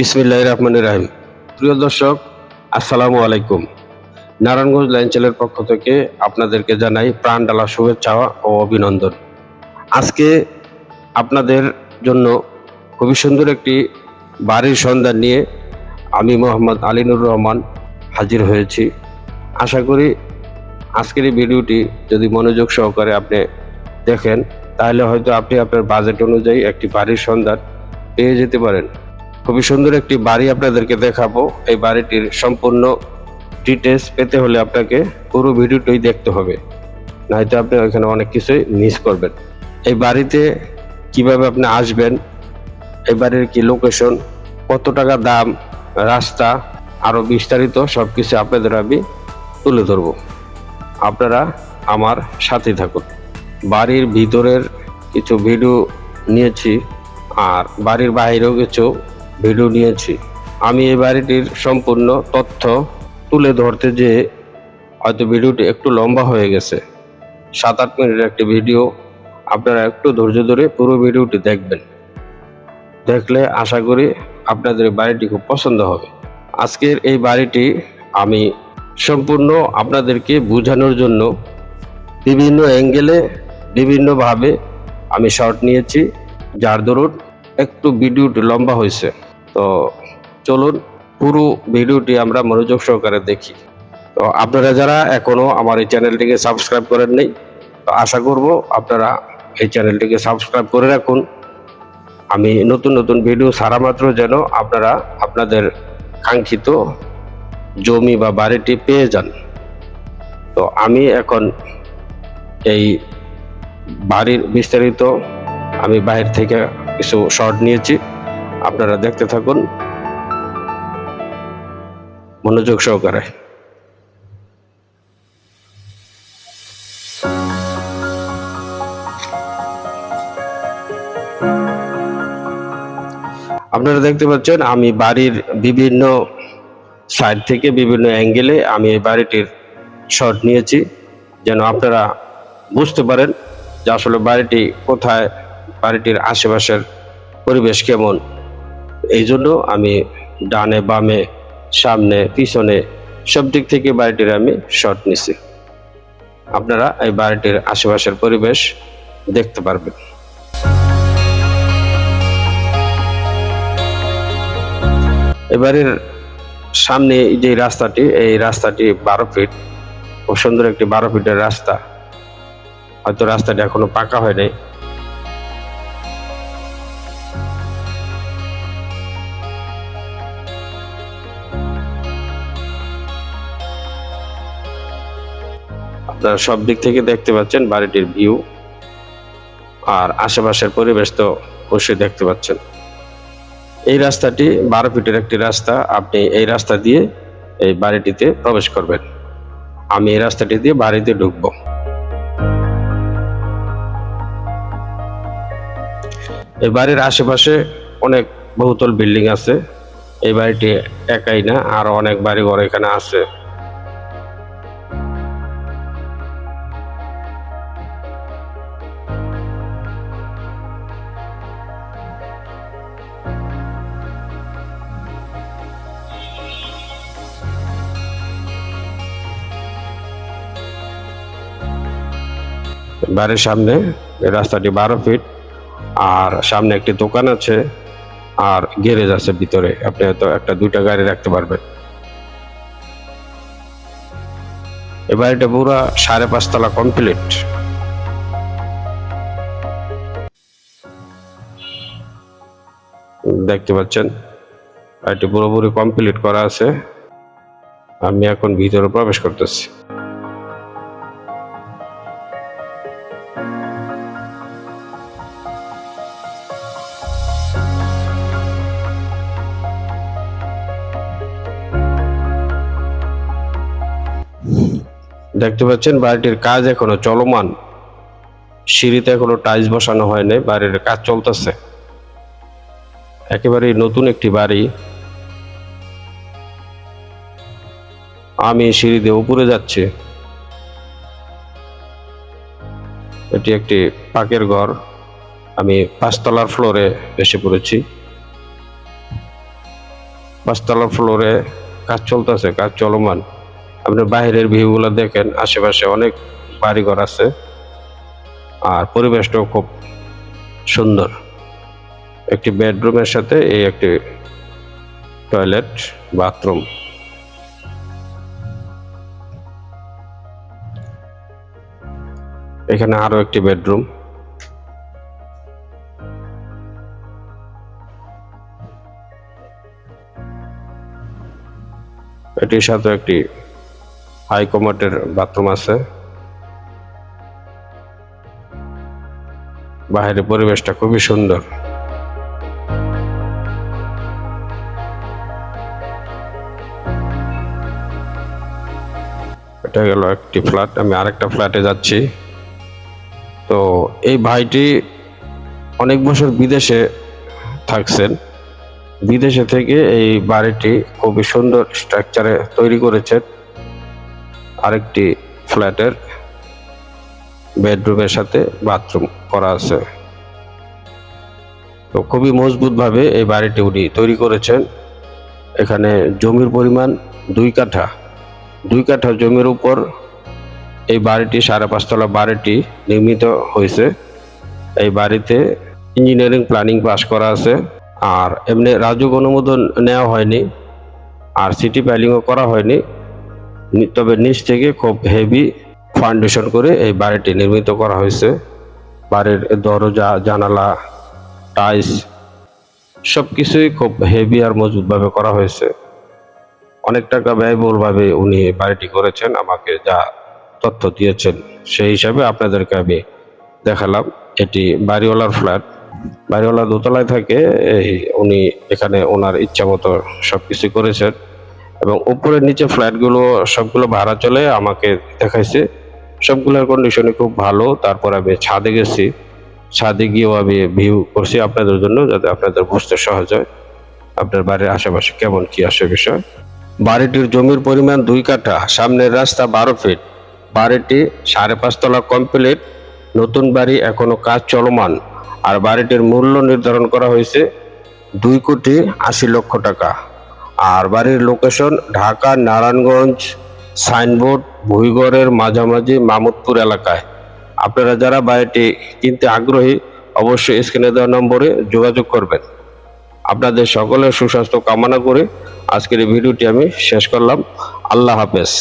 বিসমিল্লাহ রহমান রাহিম। প্রিয় দর্শক, আসসালামু আলাইকুম। নারায়ণগঞ্জ লাইনচেলের পক্ষ থেকে আপনাদেরকে জানাই প্রাণ ডালা শুভেচ্ছা ও অভিনন্দন। আজকে আপনাদের জন্য খুবই সুন্দর একটি বাড়ির সন্ধান নিয়ে আমি মোহাম্মদ আলিনুর রহমান হাজির হয়েছি। আশা করি আজকের এই ভিডিওটি যদি মনোযোগ সহকারে আপনি দেখেন, তাহলে হয়তো আপনি আপনার বাজেট অনুযায়ী একটি বাড়ির সন্ধান পেয়ে যেতে পারেন। খুবই সুন্দর একটি বাড়ি আপনাদেরকে দেখাবো। এই বাড়িটির সম্পূর্ণ ডিটেলস পেতে হলে আপনাকে পুরো ভিডিওটাই দেখতে হবে। নয়তো আপনি ওইখানে অনেক কিছুই মিস করবেন। এই বাড়িতে কীভাবে আপনি আসবেন, এই বাড়ির কি লোকেশন কত টাকা দাম, রাস্তা আরও বিস্তারিত সব কিছু আপনাদের আমি তুলে ধরবো। আপনারা আমার সাথে থাকুন। বাড়ির ভিতরের কিছু ভিডিও নিয়েছি, আর বাড়ির বাইরেও কিছু ভিডিও নিয়েছি। আমি এই বাড়িটির সম্পূর্ণ তথ্য তুলে ধরতে যে হয়তো ভিডিওটি একটু লম্বা হয়ে গেছে। সাত আট মিনিটের একটি ভিডিও, আপনারা একটু ধৈর্য ধরে পুরো ভিডিওটি দেখবেন। দেখলে আশা করি আপনাদের বাড়িটি খুব পছন্দ হবে। আজকের এই বাড়িটি আমি সম্পূর্ণ আপনাদেরকে বোঝানোর জন্য বিভিন্ন অ্যাঙ্গেলে, বিভিন্নভাবে আমি শর্ট নিয়েছি, যার দরুন একটু ভিডিওটি লম্বা হয়েছে। তো চলুন পুরো ভিডিওটি আমরা মনোযোগ সহকারে দেখি। তো আপনারা যারা এখনও আমার এই চ্যানেলটিকে সাবস্ক্রাইব করেন নেই, তো আশা করব আপনারা এই চ্যানেলটিকে সাবস্ক্রাইব করে রাখুন। আমি নতুন নতুন ভিডিও ছাড়া মাত্র যেন আপনারা আপনাদের কাঙ্ক্ষিত জমি বা বাড়িটি পেয়ে যান। তো আমি এখন এই বাড়ির বিস্তারিত আমি বাইরে থেকে কিছু শর্ট নিয়েছি। আপনারা দেখতে থাকুন। মনোযোগ সহকারে। আপনারা দেখতে পাচ্ছেন, আমি বাড়ির বিভিন্ন সাইড থেকে বিভিন্ন অ্যাঙ্গেলে আমি এই বাড়িটির শট নিয়েছি, যেন আপনারা বুঝতে পারেন যে আসলে বাড়িটি কোথায়, বাড়িটির আশেপাশের পরিবেশ কেমন। এই জন্য আমি ডানে, বামে, সামনে, পিছনে সব দিক থেকে বাড়িটির আমি শট নিছি। আপনারা এই বাড়িটির আশেপাশের পরিবেশ দেখতে পারবেন। এবারের সামনে যে রাস্তাটি, এই রাস্তাটি বারো ফিট খুব সুন্দর একটি বারো ফিটের রাস্তা। হয়তো রাস্তাটি এখনও পাকা হয় আপনারা সব দিক থেকে দেখতে পাচ্ছেন বাড়িটির ভিউ। আর আশেপাশের পরিবেশ তো অবশ্যই দেখতে পাচ্ছেন। এই রাস্তাটি বারো ফিটের একটি রাস্তা। আপনি এই রাস্তা দিয়ে এই বাড়িটিতে প্রবেশ করবেন। আমি এই রাস্তাটি দিয়ে বাড়িতে ঢুকবো। এই বাড়ির আশেপাশে অনেক বহুতল বিল্ডিং আছে। এই বাড়িটি একাই না, আরও অনেক বাড়ি ঘর এখানে আছে। বাড়ির সামনে, রাস্তাটি বারো ফিট, আর সামনে একটি দোকান আছে, আর গ্যারেজ আছে ভিতরে। আপনি হয়তো একটা, দুইটা গাড়ি রাখতে পারবেন। এই বাড়িটা পুরো সাড়ে পাঁচতলা কমপ্লিট দেখতে পাচ্ছেন, বাড়িটি পুরোপুরি কমপ্লিট করা আছে। আমি এখন ভিতরে প্রবেশ করতেছি। দেখতে পাচ্ছেন, বাড়িটির কাজ এখনও চলমান। সিঁড়িতে এখনও টাইলস বসানো হয়নি বাড়ির কাজ চলতেছে। একেবারেই নতুন একটি বাড়ি। আমি সিঁড়ি দিয়ে উপরে যাচ্ছি। এটি একটি পাকের ঘর। আমি পাঁচতলার ফ্লোরে এসে পড়েছি। পাঁচতলা ফ্লোরে কাজ চলতেছে, কাজ চলমান। আপনি বাইরের ভিউগুলো দেখেন, আশেপাশে অনেক বাড়িঘর আছে। আর পরিবেশটাও খুব সুন্দর। একটি বেডরুমের সাথে এই একটি টয়লেট, বাথরুম। এখানে আরও একটি বেডরুম। এটির সাথে একটি হাই কমার্টের বাথরুম আছে। বাইরের পরিবেশটা খুবই সুন্দর। এটা গেল একটি ফ্ল্যাট, আমি আরেকটা ফ্ল্যাটে যাচ্ছি। তো এই ভাইটি অনেক বছর বিদেশে থাকছেন। বিদেশে থেকে এই বাড়িটি খুবই সুন্দর স্ট্রাকচারে তৈরি করেছেন। আরেকটি ফ্ল্যাটের বেডরুমের সাথে বাথরুম করা আছে। তো খুবই মজবুতভাবে এই বাড়িটি উনি তৈরি করেছেন। এখানে জমির পরিমাণ দুই কাঠা। দুই কাঠা জমির উপর এই বাড়িটি, সাড়ে পাঁচতলা বাড়িটি নির্মিত হয়েছে। এই বাড়িতে ইঞ্জিনিয়ারিং প্ল্যানিং পাশ করা আছে। আর এমনি রাজুক অনুমোদন নেওয়া হয়নি। আর সিটি প্যালিংও করা হয়নি। তবে নিচ থেকে খুব হেভি ফাউন্ডেশন করে এই বাড়িটি নির্মিত করা হয়েছে। বাড়ির দরজা, জানালা টাইলস সব কিছুই খুব হেভি আর মজবুতভাবে করা হয়েছে। অনেক টাকা ব্যয়বহুলভাবে উনি বাড়িটি করেছেন, আমাকে যা তথ্য দিয়েছেন সেই হিসাবে আপনাদেরকে আমি দেখালাম। এটি বাড়িওয়ালার ফ্ল্যাট বাড়িওয়ালা দোতলায় থাকে, এই উনি এখানে ওনার ইচ্ছা মতো সব কিছু করেছেন। এবং উপরের নিচে ফ্ল্যাটগুলো সবগুলো ভাড়া চলে আমাকে দেখাইছে। সবগুলোর কন্ডিশনে খুব ভালো, তারপর আমি ছাদে গেছি। ছাদে গিয়েও আমি ভিউ করছি আপনাদের জন্য যাতে আপনাদের বুঝতে সহজ হয়। আপনার বাড়ির আশেপাশে কেমন কি আসে বিষয়। বাড়িটির জমির পরিমাণ দুই কাঠা, সামনের রাস্তা বারো ফিট বাড়িটি সাড়ে পাঁচতলা কমপ্লিট নতুন বাড়ি এখনও কাজ চলমান। আর বাড়িটির মূল্য নির্ধারণ করা হয়েছে দুই কোটি আশি লক্ষ টাকা। আর বাড়ির লোকেশন ঢাকা, নারায়ণগঞ্জ, সাইনবোর্ড, ভুইগড়ের মাঝামাঝি মামুদপুর এলাকায়। আপনারা যারা বাড়িটি কিনতে আগ্রহী, অবশ্যই স্ক্রিনে দেওয়া নম্বরে যোগাযোগ করবেন। আপনাদের সকলের সুস্বাস্থ্য কামনা করে আজকের এই ভিডিওটি আমি শেষ করলাম। আল্লাহ হাফেজ।